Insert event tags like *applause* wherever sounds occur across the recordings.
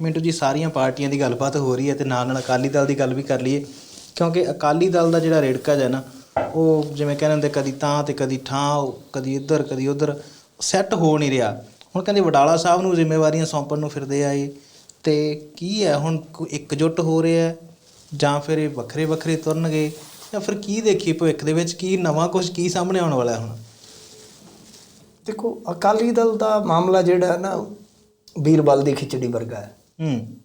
ਮਿੰਟੂ ਜੀ, ਸਾਰੀਆਂ ਪਾਰਟੀਆਂ ਦੀ ਗੱਲਬਾਤ ਹੋ ਰਹੀ ਹੈ ਤੇ ਨਾਲ ਨਾਲ ਅਕਾਲੀ ਦਲ ਦੀ ਗੱਲ ਵੀ ਕਰ ਲਈਏ। ਕਿਉਂਕਿ ਅਕਾਲੀ ਦਲ ਦਾ ਜਿਹੜਾ ਰੇੜਕਾ ਹੈ ਨਾ, ਉਹ ਜਿਵੇਂ ਕਹਿੰਦੇ ਹੁੰਦੇ, ਕਦੀ ਤਾਂ ਤੇ ਕਦੀ ਠਾਂ, ਉਹ ਕਦੀ ਇੱਧਰ, ਕਦੀ ਉੱਧਰ ਸੈੱਟ ਹੋ ਨਹੀਂ ਰਿਹਾ। ਹੁਣ ਕਹਿੰਦੇ ਵਡਾਲਾ ਸਾਹਿਬ ਨੂੰ ਜ਼ਿੰਮੇਵਾਰੀਆਂ ਸੌਂਪਣ ਨੂੰ ਫਿਰਦੇ ਆਏ ਇਹ। ਤੇ ਕੀ ਹੈ, ਹੁਣ ਕੋਈ ਇਕਜੁੱਟ ਹੋ ਰਿਹਾ ਜਾਂ ਫਿਰ ਇਹ ਵੱਖਰੇ ਵੱਖਰੇ ਤੁਰਨਗੇ? ਜਾਂ ਫਿਰ ਕੀ ਦੇਖੀਏ ਭਵਿੱਖ ਦੇ ਵਿੱਚ? ਕੀ ਨਵਾਂ ਕੁਝ ਕੀ ਸਾਹਮਣੇ ਆਉਣ ਵਾਲਾ ਹੁਣ? ਦੇਖੋ, ਅਕਾਲੀ ਦਲ ਦਾ ਮਾਮਲਾ ਜਿਹੜਾ ਹੈ ਨਾ ਬੀਰਬਲ ਦੀ ਖਿਚੜੀ ਵਰਗਾ ਹੈ। ਹੂੰ।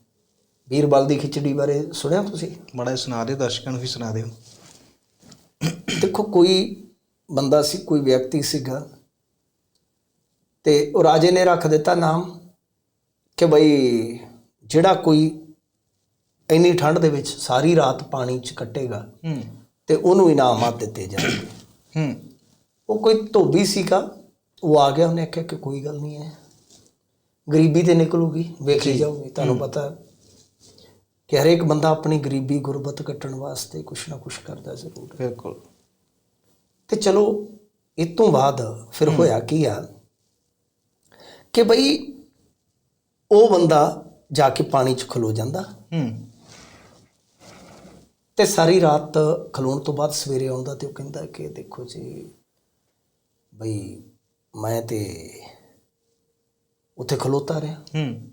ਬੀਰਬਲ ਦੀ ਖਿਚੜੀ ਬਾਰੇ ਸੁਣਿਆ ਤੁਸੀਂ? ਬੜਾ ਸੁਣਾ ਦਿਓ ਦਰਸ਼ਕਾਂ ਨੂੰ ਵੀ ਸੁਣਾ ਦਿਓ। ਦੇਖੋ ਕੋਈ ਬੰਦਾ ਸੀ ਕੋਈ ਵਿਅਕਤੀ ਸੀਗਾ ਤੇ ਉਹ ਰਾਜੇ ਨੇ ਰੱਖ ਦਿੱਤਾ ਨਾਮ ਕਿ ਬਈ ਜਿਹੜਾ ਕੋਈ ਇੰਨੀ ਠੰਡ ਦੇ ਵਿੱਚ ਸਾਰੀ ਰਾਤ ਪਾਣੀ 'ਚ ਕੱਟੇਗਾ ਹੂੰ। ਤੇ ਉਹਨੂੰ ਇਨਾਮਾਤ ਦਿੱਤੇ ਜਾਣਗੇ। ਹੂੰ। ਉਹ ਕੋਈ ਧੋਬੀ ਸੀਗਾ ਉਹ ਆ ਗਿਆ ਉਹਨੇ ਆਖਿਆ ਕਿ ਕੋਈ ਗੱਲ ਨਹੀਂ ਹੈ। ਗਰੀਬੀ ਤੇ ਨਿਕਲੂਗੀ ਵੇਖੀ ਜਾਊਗੀ ਤੁਹਾਨੂੰ ਪਤਾ ਕਿ ਹਰੇਕ ਬੰਦਾ ਆਪਣੀ ਗਰੀਬੀ ਗੁਰਬਤ ਕੱਟਣ ਵਾਸਤੇ ਕੁਛ ਨਾ ਕੁਛ ਕਰਦਾ ਜ਼ਰੂਰ। ਹੈ। ਬਿਲਕੁਲ। ਤੇ ਚਲੋ ਇਹ ਤੋਂ ਬਾਅਦ ਫਿਰ ਹੋਇਆ ਕੀ ਆ ਕਿ ਬਈ ਉਹ ਬੰਦਾ ਜਾ ਕੇ ਪਾਣੀ 'ਚ ਖਲੋ ਜਾਂਦਾ। ਹੂੰ। ਤੇ ਸਾਰੀ ਰਾਤ ਖਲੋਣ ਤੋਂ ਬਾਅਦ ਸਵੇਰੇ ਆਉਂਦਾ ਤੇ ਉਹ ਕਹਿੰਦਾ ਕਿ ਦੇਖੋ ਜੀ ਬਈ ਮੈਂ ਤੇ ਉੱਥੇ ਖਲੋਤਾ ਰਿਹਾ। ਹੂੰ।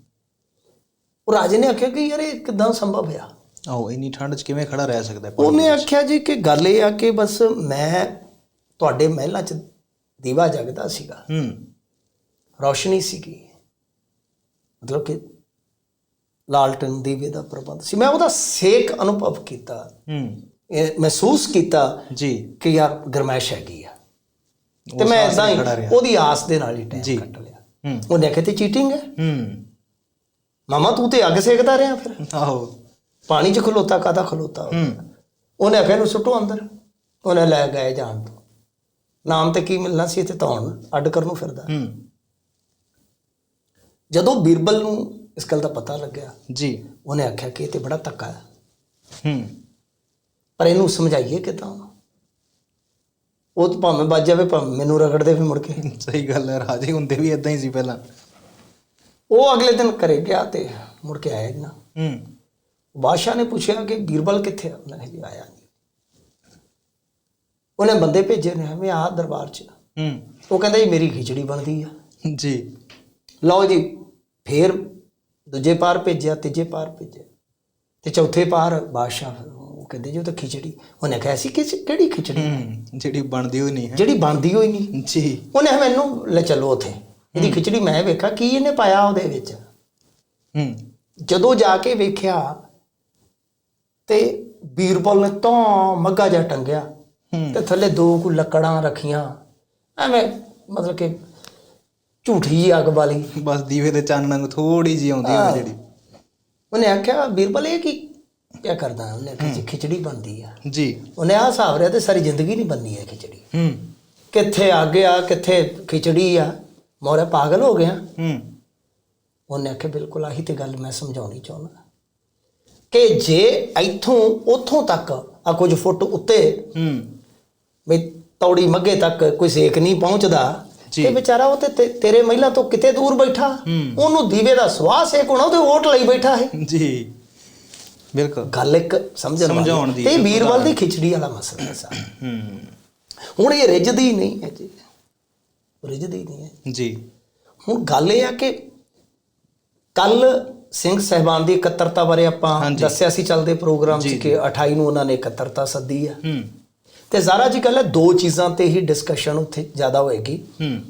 ਉਹ ਰਾਜੇ ਨੇ ਆਖਿਆ ਕਿ ਯਾਰ ਇਹ ਕਿਦਾਂ ਸੰਭਵ ਆ? ਆਹੋ ਇੰਨੀ ਠੰਡ 'ਚ ਕਿਵੇਂ ਖੜਾ ਰਹਿ ਸਕਦਾ ਉਹਨੇ ਆਖਿਆ ਜੀ ਕਿ ਗੱਲ ਇਹ ਆ ਕਿ ਬਸ ਮੈਂ ਤੁਹਾਡੇ ਮਹਿਲਾਂ 'ਚ ਦੀਵਾ ਜਗਦਾ ਸੀਗਾ। ਹੂੰ। ਰੌਸ਼ਨੀ ਸੀਗੀ। ਮਤਲਬ ਕਿ ਲਾਲਟਨ ਦੀਵੇ ਦਾ ਪ੍ਰਬੰਧ ਸੀ। ਮੈਂ ਉਹਦਾ ਸੇਕ ਅਨੁਭਵ ਕੀਤਾ। ਹੂੰ। ਇਹ ਮਹਿਸੂਸ ਕੀਤਾ ਜੀ। ਕਿ ਯਾਰ ਗਰਮੈਸ਼ ਹੈਗੀ ਆ। ਤੇ ਮੈਂ ਇਦਾਂ ਹੀ। ਉਹਦੀ ਆਸ ਦੇ ਨਾਲ ਹੀ। ਟਾਈਮ ਕੱਟ ਲਿਆ। ਉਹਨੇ ਆਖਿਆ ਤੇ ਚੀਟਿੰਗ ਹੈ। ਹੂੰ। ਮਾਮਾ ਤੂੰ ਤੇ ਅੱਗ ਸੇਕਦਾ ਰਿਹਾ ਫਿਰ। ਆਹੋ। ਪਾਣੀ 'ਚ ਖਲੋਤਾ ਕਾਦਾ ਖਲੋਤਾ ਉਹਨੇ ਆਖਿਆ ਨੂੰ ਸੁੱਟੋ ਅੰਦਰ। ਉਹਨੇ ਲੈ ਗਏ ਜਾਣ ਤੋਂ। ਨਾਮ ਤੇ ਕੀ ਮਿਲਣਾ ਸੀ ਤੇ ਧੌਣ? ਅੱਡ ਕਰਨ ਨੂੰ ਫਿਰਦਾ। ਹੂੰ। ਜਦੋਂ ਬੀਰਬਲ ਨੂੰ ਇਸ ਗੱਲ ਦਾ ਪਤਾ ਲੱਗਿਆ ਜੀ। ਉਹਨੇ ਆਖਿਆ ਕਿ ਇਹ ਤੇ ਬੜਾ ਧੱਕਾ ਹੈ। ਹੂੰ। ਪਰ ਇਹਨੂੰ ਸਮਝਾਈਏ ਕਿਦਾਂ? ਉਹ ਤਾਂ ਭਾਵੇਂ ਵੱਜ ਜਾਵੇ ਭਾਵੇਂ ਮੈਨੂੰ ਰਗੜ ਦੇ ਵੀ ਮੁੜ ਕੇ। ਸਹੀ ਗੱਲ ਹੈ ਰਾਜੇ ਹੁੰਦੇ ਵੀ ਇਦਾਂ ਹੀ ਸੀ ਪਹਿਲਾਂ। ਉਹ ਅਗਲੇ ਦਿਨ ਘਰੇ ਗਿਆ ਤੇ ਮੁੜ ਕੇ ਆਇਆ ਨਾ ਹੂੰ। ਬਾਦਸ਼ਾਹ ਨੇ ਪੁੱਛਿਆ ਕਿ ਬੀਰਬਲ ਕਿੱਥੇ ਆ? ਉਹਨੇ ਜੀ ਆਇਆ ਨਹੀਂ। ਉਹਨੇ ਬੰਦੇ ਭੇਜੇ ਨੇ ਮੈਂ ਆ ਦਰਬਾਰ 'ਚ। ਹੂੰ। ਉਹ ਕਹਿੰਦਾ ਜੀ ਮੇਰੀ ਖਿਚੜੀ ਬਣਦੀ ਆ। ਜੀ। ਲਓ ਜੀ ਫੇਰ ਦੂਜੇ ਪਾਰ ਭੇਜਿਆ ਤੀਜੇ ਪਾਰ ਭੇਜਿਆ। ਤੇ ਚੌਥੇ ਪਾਰ ਬਾਦਸ਼ਾਹ ਕਹਿੰਦੇ ਜੀ ਉਹ ਤਾਂ ਖਿਚੜੀ ਉਹਨੇ ਕਿਹਾ ਸੀ ਕਿ ਕਿਹੜੀ ਖਿਚੜੀ? ਜਿਹੜੀ ਬਣਦੀ ਹੋਈ ਨਹੀਂ ਹੈ। ਜਿਹੜੀ ਬਣਦੀ ਹੋਈ ਨਹੀਂ। ਜੀ। ਉਹਨੇ ਮੈਨੂੰ ਲੈ ਚੱਲੋ ਉੱਥੇ। ਇਹਦੀ ਖਿਚੜੀ ਮੈਂ ਵੇਖਾਂ ਕੀ ਇਹਨੇ ਪਾਇਆ ਉਹਦੇ ਵਿੱਚ? ਹੂੰ। ਜਦੋਂ ਜਾ ਕੇ ਵੇਖਿਆ ਤੇ ਬੀਰਬਲ ਨੇ ਤਾਂ ਮੱਗਾ ਜਾ ਟੰਗਿਆ। ਤੇ ਥੱਲੇ ਦੋ ਕੁ ਲੱਕੜਾਂ ਰੱਖੀਆਂ। ਐਵੇਂ ਮਤਲਬ ਕਿ ਝੂਠੀ ਅੱਗ ਵਾਲੀ ਬਸ ਦੀਵੇ ਦੇ ਚਾਨਣ ਨੂੰ ਥੋੜੀ ਜੀ ਆਉਂਦੀ ਹੈ। ਜਿਹੜੀ। ਉਹਨੇ ਆਖਿਆ ਬੀਰਬਲ ਇਹ ਕੀ ਕੀ ਕਰਦਾ ਉਹਨੇ? ਜੀ ਖਿਚੜੀ ਬਣਦੀ ਆ। ਜੀ। ਉਹਨੇ ਆਹ ਹਿਸਾਬ ਰਿਹਾ ਤੇ ਸਾਰੀ ਜ਼ਿੰਦਗੀ ਨਹੀਂ ਬਣਨੀ ਹੈ ਖਿਚੜੀ। ਹੂੰ। ਕਿੱਥੇ ਆ ਕਿੱਥੇ ਖਿਚੜੀ ਆ। ਮੋਰੇ ਪਾਗਲ ਹੋ ਗਿਆ। ਹੂੰ। ਉਹਨੇ ਆਖਿਆ ਬਿਲਕੁਲ ਆਹੀ ਤੇ ਗੱਲ ਮੈਂ ਸਮਝਾਉਣੀ ਚਾਹੁੰਦਾ। ਕਿ ਜੇ ਇੱਥੋਂ ਉੱਥੋਂ ਤੱਕ ਆ ਕੁਝ ਫੁੱਟ ਉੱਤੇ ਹੂੰ। ਵੀ ਤੌੜੀ ਮੱਗੇ ਤੱਕ ਕੋਈ ਸੇਕ ਨਹੀਂ ਪਹੁੰਚਦਾ। ਤੇ ਵਿਚਾਰਾ ਉਹ ਤੇ ਤੇ- ਤੇਰੇ ਮਹਿਲਾ ਤੋਂ ਕਿਤੇ ਦੂਰ ਬੈਠਾ। ਉਹਨੂੰ ਦੀਵੇ ਦਾ ਸਵਾਹ ਸੇਕ ਹੋਣਾ ਉਹਦੇ ਓਟ ਲਈ ਬੈਠਾ ਹੈ ਜੀ। ਬਿਲਕੁਲ। ਗੱਲ ਇੱਕ ਸਮਝਣ ਸਮਝਾਉਣ ਦੀ ਇੱਕ ਵੀਰਵਾਲ ਦੀ ਖਿਚੜੀ ਵਾਲਾ ਮਸਲਾ ਹੈ ਸਾਰਾ। ਹੂੰ। ਹੁਣ ਇਹ ਰਿੱਝਦੀ ਨਹੀਂ ਹੈ ਜੀ। ਰਿੱਝਦੀ ਨਹੀਂ ਹੈ। ਜੀ। ਹੁਣ ਗੱਲ ਇਹ ਆ ਕਿ ਕੱਲ ਸਿੰਘ ਸਹਿਬਾਨ ਦੀ ਇਕੱਤਰਤਾ ਬਾਰੇ ਆਪਾਂ ਹਾਂਜੀ। ਦੱਸਿਆ ਸੀ ਚੱਲਦੇ ਪ੍ਰੋਗਰਾਮ 'ਚ ਕਿ 28 ਨੂੰ ਉਹਨਾਂ ਨੇ ਇਕੱਤਰਤਾ ਸੱਦੀ ਆ। ਹੂੰ। ਤੇ ਜ਼ਾਰਾ ਜੀ ਗੱਲ ਹੈ ਦੋ ਚੀਜ਼ਾਂ ਤੇ ਹੀ ਡਿਸਕਸ਼ਨ ਉੱਥੇ ਜ਼ਿਆਦਾ ਹੋਏਗੀ। ਹੂੰ।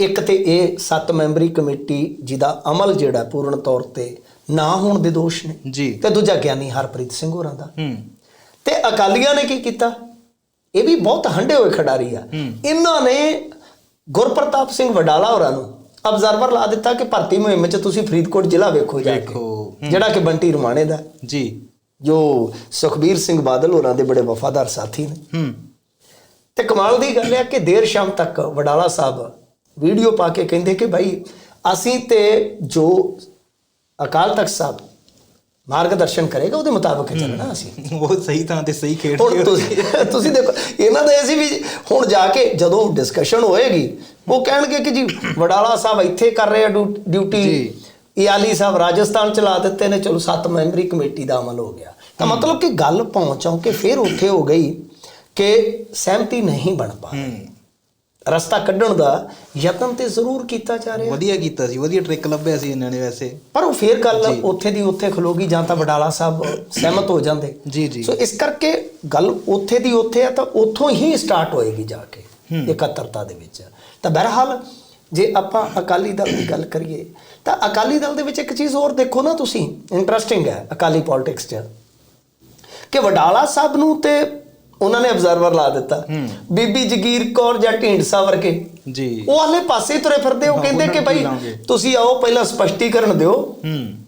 ਇੱਕ ਤੇ ਇਹ ਸੱਤ ਮੈਂਬਰੀ ਕਮੇਟੀ ਜਿਹਦਾ ਅਮਲ ਜਿਹੜਾ ਪੂਰਨ ਤੌਰ ਤੇ ਨਾ ਹੋਣ ਦੇ ਦੋਸ਼ ਨੇ। ਜੀ। ਤੇ ਦੂਜਾ ਗਿਆਨੀ ਹਰਪ੍ਰੀਤ ਸਿੰਘ ਹੋਰਾਂ ਦਾ। ਹੂੰ। ਤੇ ਅਕਾਲੀਆਂ ਨੇ ਕੀ ਕੀਤਾ? ਇਹ ਵੀ ਬਹੁਤ ਹੰਡੇ ਹੋਏ ਖਿਡਾਰੀ ਆ। ਇਹਨਾਂ ਨੇ ਗੁਰਪ੍ਰਤਾਪ ਸਿੰਘ ਵਡਾਲਾ ਹੋਰਾਂ ਨੂੰ ਅਬਜ਼ਰਵਰ ਲਾ ਦਿੱਤਾ ਕਿ ਭਰਤੀ ਮੁਹਿੰਮ 'ਚ ਤੁਸੀਂ ਫਰੀਦਕੋਟ ਜ਼ਿਲ੍ਹਾ ਵੇਖੋ ਜਾ ਕੇ। ਜਿਹੜਾ ਕਿ ਬੰਟੀ ਰਮਾਣੇ ਦਾ। ਜੀ। ਜੋ ਸੁਖਬੀਰ ਸਿੰਘ ਬਾਦਲ ਹੋਰਾਂ ਦੇ ਬੜੇ ਵਫਾਦਾਰ ਸਾਥੀ ਨੇ। ਹੂੰ। ਤੇ ਕਮਾਲ ਦੀ ਗੱਲ ਹੈ ਕਿ ਦੇਰ ਸ਼ਾਮ ਤੱਕ ਵਡਾਲਾ ਸਾਹਿਬ ਵੀਡੀਓ ਪਾ ਕੇ ਕਹਿੰਦੇ ਕਿ ਭਾਈ ਅਸੀਂ ਤੇ ਜੋ ਅਕਾਲ ਤਖਤ ਸਾਹਿਬ ਮਾਰਗਦਰਸ਼ਨ ਕਰੇਗਾ ਉਹਦੇ ਮੁਤਾਬਕ ਚੱਲਣਾ ਅਸੀਂ। *laughs* ਉਹ ਸਹੀ ਥਾਂ ਤੇ ਸਹੀ ਖੇਡ ਹੁਣ ਤੁਸੀਂ ਤੁਸੀਂ ਦੇਖੋ ਇਹਨਾਂ ਦਾ ਇਹ ਸੀ ਵੀ ਹੁਣ ਜਾ ਕੇ ਜਦੋਂ ਡਿਸਕਸ਼ਨ ਹੋਏਗੀ ਉਹ ਕਹਿਣਗੇ ਕਿ ਜੀ ਵਡਾਲਾ ਸਾਹਿਬ ਇੱਥੇ ਕਰ ਰਹੇ ਆ ਡਿਊ- ਡਿਊਟੀ। ਜੀ। ਇਆਲੀ ਸਾਹਿਬ ਰਾਜਸਥਾਨ ਚਲਾ ਦਿੱਤੇ ਨੇ ਚਲੋ ਸੱਤ ਮੈਂਬਰੀ ਕਮੇਟੀ ਦਾ ਅਮਲ ਹੋ ਗਿਆ। ਤਾਂ ਮਤਲਬ ਕਿ ਗੱਲ ਪਹੁੰਚਾਂ ਕਿ ਫਿਰ ਉੱਥੇ ਹੋ ਗਈ ਕਿ ਸਹਿਮਤੀ ਨਹੀਂ ਬਣ ਪਾ ਹੂੰ। ਰਸਤਾ ਕੱਢਣ ਦਾ ਯਤਨ ਤੇ ਜ਼ਰੂਰ ਕੀਤਾ ਜਾ ਰਿਹਾ। ਵਧੀਆ ਕੀਤਾ ਸੀ ਵਧੀਆ ਟ੍ਰਿਕ ਲੱਭਿਆ ਸੀ ਇਹਨਾਂ ਨੇ ਵੈਸੇ। ਪਰ ਉਹ ਫੇਰ ਗੱਲ ਉੱਥੇ ਦੀ ਉੱਥੇ ਖਲੋਗੀ ਜਾਂ ਤਾਂ ਵਡਾਲਾ ਸਾਹਿਬ ਸਹਿਮਤ ਹੋ ਜਾਂਦੇ। ਜੀ ਜੀ। ਸੋ ਇਸ ਕਰਕੇ ਗੱਲ ਉੱਥੇ ਦੀ ਉੱਥੇ ਆ ਤਾਂ ਉੱਥੋਂ ਹੀ ਸਟਾਰਟ ਹੋਏਗੀ ਜਾ ਕੇ ਇਕੱਤਰਤਾ ਦੇ ਵਿੱਚ। ਤਾਂ ਬਹਰਹਾਲ ਜੇ ਆਪਾਂ ਅਕਾਲੀ ਦਲ ਦੀ ਗੱਲ ਕਰੀਏ ਤਾਂ ਅਕਾਲੀ ਦਲ ਦੇ ਵਿੱਚ ਇੱਕ ਚੀਜ਼ ਹੋਰ ਦੇਖੋ ਨਾ ਤੁਸੀਂ ਇੰਟਰਸਟਿੰਗ ਹੈ ਅਕਾਲੀ ਪੋਲਿਟਿਕਸ 'ਚ। ਕਿ ਵਡਾਲਾ ਸਾਹਿਬ ਨੂੰ ਤੇ ਉਹਨਾਂ ਨੇ ਅਬਜ਼ਰਵਰ ਲਾ ਦਿੱਤਾ। ਬੀਬੀ ਜਗੀਰ ਕੌਰ ਜਾਂ ਢੀਂਡਸਾ ਵਰਗੇ ਜੀ। ਉਹ ਹਲੇ ਪਾਸੇ ਤੁਰੇ ਫਿਰਦੇ ਉਹ ਕਹਿੰਦੇ ਕਿ ਭਾਈ? ਤੁਸੀਂ ਆਓ ਪਹਿਲਾਂ ਸਪਸ਼ਟੀਕਰਨ ਦਿਓ।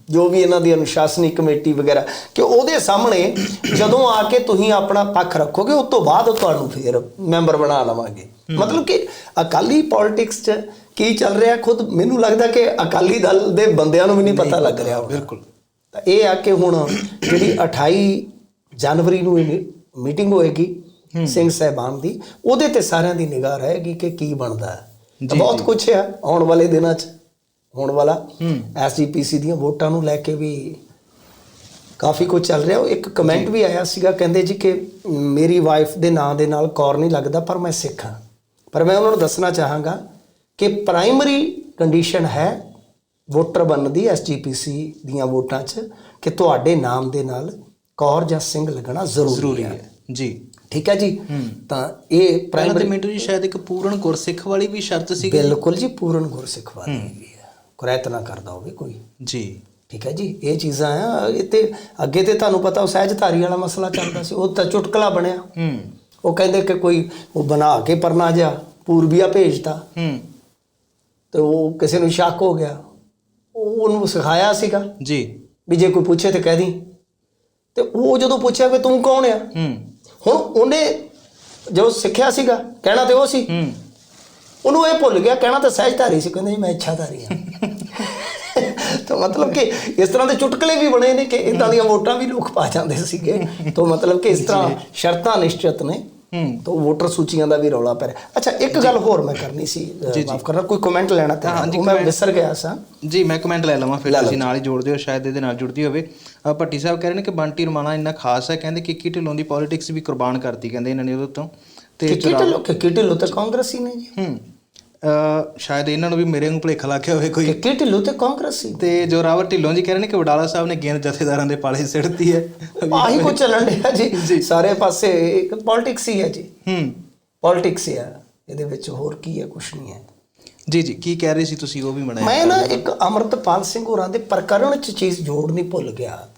ਜੋ ਵੀ ਇਹਨਾਂ ਦੀ ਅਨੁਸ਼ਾਸਨੀ ਕਮੇਟੀ ਵਗੈਰਾ ਕਿ ਉਹਦੇ ਸਾਹਮਣੇ ਜਦੋਂ ਆ ਕੇ ਤੁਸੀਂ ਆਪਣਾ ਪੱਖ ਰੱਖੋਗੇ ਉਸ ਤੋਂ ਬਾਅਦ ਤੁਹਾਨੂੰ ਫੇਰ ਮੈਂਬਰ ਬਣਾ ਲਵਾਂਗੇ। ਮਤਲਬ ਕਿ ਅਕਾਲੀ ਪੋਲਿਟਿਕਸ 'ਚ ਕੀ ਚੱਲ ਰਿਹਾ ਖੁਦ ਮੈਨੂੰ ਲੱਗਦਾ ਕਿ ਅਕਾਲੀ ਦਲ ਦੇ ਬੰਦਿਆਂ ਨੂੰ ਵੀ ਨਹੀਂ ਪਤਾ ਲੱਗ ਰਿਹਾ। ਬਿਲਕੁਲ। ਤਾਂ ਇਹ ਆ ਕਿ ਹੁਣ ਜਿਹੜੀ 28 ਜਨਵਰੀ ਨੂੰ ਮੀਟਿੰਗ ਹੋਏਗੀ ਸਿੰਘ ਸਾਹਿਬਾਨ ਦੀ ਉਹਦੇ ਤੇ ਸਾਰਿਆਂ ਦੀ ਨਿਗਾਹ ਰਹੇਗੀ ਕਿ ਕੀ ਬਣਦਾ ਹੈ। ਬਹੁਤ। ਕੁਝ ਹੈ ਆਉਣ ਵਾਲੇ ਦਿਨਾਂ 'ਚ ਹੋਣ ਵਾਲਾ। ਐਸਜੀਪੀਸੀ ਦੀਆਂ ਵੋਟਾਂ ਨੂੰ ਲੈ ਕੇ ਵੀ ਕਾਫੀ ਕੁਝ ਚੱਲ ਰਿਹਾ। ਉਹ ਇੱਕ ਕਮੈਂਟ ਵੀ ਆਇਆ ਸੀਗਾ ਕਹਿੰਦੇ ਜੀ ਕਿ ਮੇਰੀ ਵਾਈਫ ਦੇ ਨਾਂ ਦੇ ਨਾਲ ਕੌਰ ਨਹੀਂ ਲੱਗਦਾ ਪਰ ਮੈਂ ਸਿੱਖ ਹਾਂ। ਪਰ ਮੈਂ ਉਹਨਾਂ ਨੂੰ ਦੱਸਣਾ ਚਾਹਾਂਗਾ ਕਿ ਪ੍ਰਾਇਮਰੀ ਕੰਡੀਸ਼ਨ ਹੈ ਵੋਟਰ ਬਣਨ ਦੀ ਐਸਜੀਪੀਸੀ ਦੀਆਂ ਵੋਟਾਂ 'ਚ ਕਿ ਤੁਹਾਡੇ ਨਾਮ ਦੇ ਨਾਲ ਕੌਰ ਜਾਂ ਸਿੰਘ ਲੱਗਣਾ ਜ਼ਰੂਰੀ ਹੈ। ਜੀ। ਠੀਕ ਹੈ ਜੀ? ਤਾਂ ਇਹ ਪ੍ਰਾਇਮਰੀ ਮਿੰਟੂ ਜੀ ਸ਼ਾਇਦ ਇੱਕ ਪੂਰਨ ਗੁਰਸਿੱਖ ਵਾਲੀ ਵੀ ਸ਼ਰਤ ਸੀ ਬਿਲਕੁਲ ਜੀ ਪੂਰਨ ਗੁਰਸਿੱਖ ਵਾਲੀ ਹੈਗੀ ਹੈ। ਕੁਰੈਤ ਨਾ ਕਰਦਾ ਹੋਵੇ ਕੋਈ। ਜੀ। ਠੀਕ ਹੈ ਜੀ? ਇਹ ਚੀਜ਼ਾਂ ਆ ਤੇ ਅੱਗੇ ਤੇ ਤੁਹਾਨੂੰ ਪਤਾ ਉਹ ਸਹਿਜਧਾਰੀ ਵਾਲਾ ਮਸਲਾ ਚੱਲਦਾ ਸੀ। ਉਹ ਤਾਂ ਚੁਟਕਲਾ ਬਣਿਆ। ਹੂੰ। ਉਹ ਕਹਿੰਦੇ ਕਿ ਕੋਈ ਉਹ ਬਣਾ ਕੇ ਪਰਨਾ ਜਾ ਪੂਰਬੀਆ ਭੇਜਤਾ। ਹੂੰ। ਤੇ ਉਹ ਕਿਸੇ ਨੂੰ ਸ਼ੱਕ ਹੋ ਗਿਆ। ਉਹ ਉਹਨੂੰ ਸਿਖਾਇਆ ਸੀਗਾ। ਜੀ। ਵੀ ਜੇ ਕੋਈ ਪੁੱਛੇ ਤੇ ਕਹਿ ਦੀ। ਤੇ ਉਹ ਜਦੋਂ ਪੁੱਛਿਆ ਕਿ ਤੂੰ ਕੌਣ ਆ? ਹੂੰ। ਹੁਣ ਉਹਨੇ ਜੋ ਸਿੱਖਿਆ ਸੀਗਾ ਕਹਿਣਾ ਤੇ ਉਹ ਸੀ। ਹੂੰ। ਉਹਨੂੰ ਇਹ ਭੁੱਲ ਗਿਆ ਕਹਿਣਾ ਤਾਂ ਸਹਿਜਧਾਰੀ ਸੀ ਕਹਿੰਦੇ ਜੀ ਮੈਂ ਇੱਛਾਧਾਰੀ ਹਾਂ *laughs* ਤਾਂ ਮਤਲਬ ਕਿ ਇਸ ਤਰ੍ਹਾਂ ਦੇ ਚੁਟਕਲੇ ਵੀ ਬਣੇ ਨੇ ਕਿ ਇਦਾਂ ਦੀਆਂ ਵੋਟਾਂ ਵੀ ਲੋਕ ਪਾ ਜਾਂਦੇ ਸੀਗੇ। ਤਾਂ ਮਤਲਬ ਕਿ ਇਸ ਤਰ੍ਹਾਂ ਸ਼ਰਤਾਂ ਨਿਸ਼ਚਿਤ ਨੇ। ਤਾਂ ਵੋਟਰ ਸੂਚੀਆਂ ਦਾ ਵੀ ਰੌਲਾ ਪੈ ਰਿਹਾ। ਅੱਛਾ ਇੱਕ ਗੱਲ ਹੋਰ ਮੈਂ ਕਰਨੀ ਸੀ ਮਾਫ ਕਰਨਾ ਕੋਈ ਕਮੈਂਟ ਲੈਣਾ ਤਾਂ ਹਾਂਜੀ, ਮੈਂ ਵਿਸਰ ਗਿਆ ਸਾਂ। ਜੀ ਮੈਂ ਕਮੈਂਟ ਲੈ ਲਵਾਂ ਫਿਰ ਤੁਸੀਂ ਨਾਲ ਹੀ ਜੋੜ ਦਿਓ ਸ਼ਾਇਦ ਇਹਦੇ ਨਾਲ ਜੁੜਦੀ ਹੋਵੇ। ਭੱਟੀ ਸਾਹਿਬ ਕਹਿ ਰਹੇ ਨੇ ਕਿ ਬੰਟੀ ਰਮਾਣਾ ਇੰਨਾ ਖਾਸ ਹੈ ਕਹਿੰਦੇ ਕਿੱਕੀ ਢਿੱਲੋਂ ਦੀ ਪੋਲਿਟਿਕਸ ਵੀ ਕੁਰਬਾਨ ਕਰਤੀ ਕਹਿੰਦੇ ਇਹਨਾਂ ਨੇ ਉਹਦੇ ਤੋਂ। ਤੇ ਕਿੱਕੀ ਢਿੱਲੋਂ ਕਿੱਕੀ ਢਿੱਲੋਂ ਤੇ ਕਾਂਗਰਸੀ ਨੇ ਜੀ। ਹੂੰ। ਸ਼ਾਇਦ ਇਹਨਾਂ ਨੂੰ ਵੀ ਮੇਰੇ ਨੂੰ ਭੁਲੇਖਾ ਲੱਗ ਗਿਆ ਹੋਵੇ ਕੋਈ। ਕਿੱਕੀ ਢਿੱਲੋਂ ਤੇ ਕਾਂਗਰਸੀ ਤੇ ਜੋ ਰਾਵਤ ਢਿੱਲੋਂ ਜੀ ਕਹਿ ਰਹੇ ਨੇ ਕਿ ਵਡਾਲਾ ਸਾਹਿਬ ਨੇ ਗੇਂਦ ਜਥੇਦਾਰਾਂ ਦੇ ਪਾਲੇ ਸਿੱਟਤੀ ਹੈ। ਆਹੀ ਕੁਝ ਚੱਲਣ ਡਿਆ ਜੀ। ਸਾਰੇ ਪਾਸੇ ਇੱਕ ਪੋਲਿਟਿਕਸ ਹੀ ਹੈ ਜੀ। ਹੂੰ। ਪੋਲਿਟਿਕਸ ਹੈ। ਇਹਦੇ ਵਿੱਚ ਹੋਰ ਕੀ ਹੈ ਕੁਝ ਨਹੀਂ ਹੈ। ਜੀ ਜੀ। ਕੀ ਕਹਿ ਰਹੇ ਸੀ ਤੁਸੀਂ? ਉਹ ਵੀ ਮਨਾਇਆ ਮੈਂ ਨਾ ਇੱਕ ਅਮਰਤਪਾਲ ਸਿੰਘ ਹੋਰਾਂ ਦੇ ਪ੍ਰਕਰਣ ਚ ਚੀਜ਼ ਜੋੜਨੀ ਭੁੱਲ ਗਿਆ।